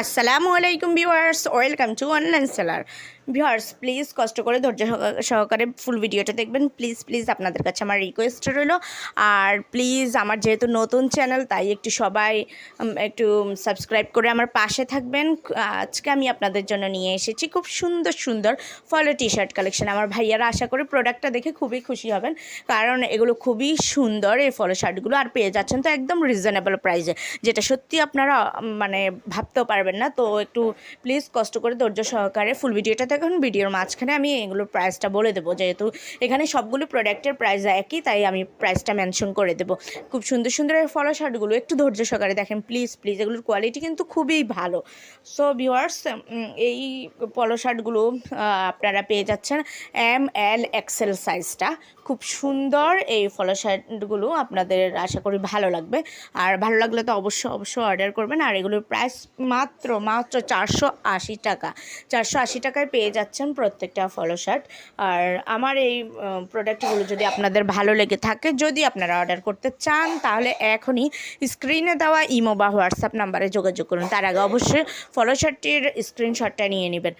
আসসালামু আলাইকুম viewers welcome to online seller. Viewers please কষ্ট করে ধৈর্য সহকা- সহকারে ফুল ভিডিওটা দেখবেন। প্লিজ প্লিজ আপনাদের কাছে আমার রিকোয়েস্ট রইল। আর প্লিজ আমার যেহেতু নতুন চ্যানেল তাই একটু সবাই একটু সাবস্ক্রাইব করে আমার পাশে থাকবেন। আজকে আমি আপনাদের জন্য নিয়ে এসেছি খুব সুন্দর সুন্দর ফলো টি শার্ট কালেকশন আমার ভাইয়ারা আশা করি প্রোডাক্টটা দেখে খুবই খুশি হবেন। কারণ এগুলো খুবই সুন্দর এই ফলো শার্টগুলো আর পেয়ে যাচ্ছেন তো একদম রিজনেবল প্রাইসে যেটা সত্যি আপনারা মানে ভাবতেও পারবেন না। তো একটু প্লিজ কষ্ট করে ধৈর্য সহকারে ফুল ভিডিওটা দেখুন ভিডিওর মাঝখানে আমি এগুলোর প্রাইসটা বলে দেবো। যেহেতু এখানে সবগুলো প্রোডাক্টের প্রাইস একই, তাই আমি প্রাইসটা মেনশন করে দেবো। খুব সুন্দর সুন্দর ফলো শার্টগুলো, একটু ধৈর্য সহকারে দেখেন প্লিজ প্লিজ এগুলোর কোয়ালিটি কিন্তু খুবই ভালো। সো ভিওয়ার্স এই পলো শার্টগুলো আপনারা পেয়ে যাচ্ছেন এম এল এক্সেল সাইজটা খুব সুন্দর এই ফলো শার্টগুলো আপনাদের আশা করি ভালো লাগবে। আর ভালো লাগলে তো অবশ্যই অবশ্যই অর্ডার করবেন। আর এগুলোর প্রাইস মাত্র মাত্র চারশো আশি টাকা। চারশো আশি টাকায় পেয়ে যাচ্ছেন প্রত্যেকটা ফলো শার্ট আর আমার এই প্রোডাক্টগুলো যদি আপনাদের ভালো লেগে থাকে, যদি আপনারা অর্ডার করতে চান, তাহলে এখনই স্ক্রিনে দেওয়া ইমো বা হোয়াটসঅ্যাপ নাম্বারে যোগাযোগ করুন। তার আগে অবশ্যই ফলো শার্টটির স্ক্রিনশটটা নিয়ে নেবেন।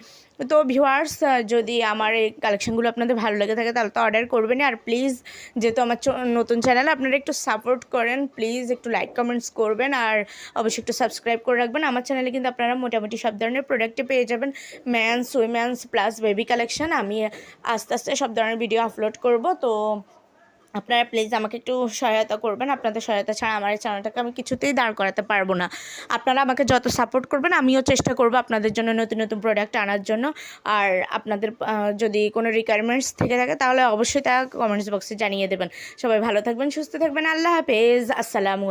তো ভিউয়ার্স যদি আমার এই কালেকশানগুলো আপনাদের ভালো লেগে থাকে, তাহলে তো অর্ডার করবেনই আর প্লিজ যেহেতু আমার নতুন চ্যানেল আপনারা একটু সাপোর্ট করেন। প্লিজ একটু লাইক কমেন্টস করবেন। আর অবশ্যই একটু সাবস্ক্রাইব করে রাখবেন। আমার চ্যানেলে কিন্তু আপনারা মোটামুটি সব ধরনের প্রোডাক্টে পেয়ে যাবেন। Men's women's plus baby collection আমি আস্তে আস্তে সব ধরনের ভিডিও আপলোড করব। তো আপনারা প্লিজ আমাকে একটু সহায়তা করবেন। আপনাদের সহায়তা ছাড়া আমার এই চ্যানেলটাকে আমি কিছুতেই দাঁড় করাতে পারব না। আপনারা আমাকে যত সাপোর্ট করবেন, আমিও চেষ্টা করব আপনাদের জন্য নতুন নতুন প্রোডাক্ট আনার জন্য। আর আপনাদের যদি কোনো রিকোয়ারমেন্টস থেকে থাকে, তাহলে অবশ্যই তা কমেন্টস বক্সে জানিয়ে দেবেন। সবাই ভালো থাকবেন, সুস্থ থাকবেন। আল্লাহ হাফেজ। আসসালামু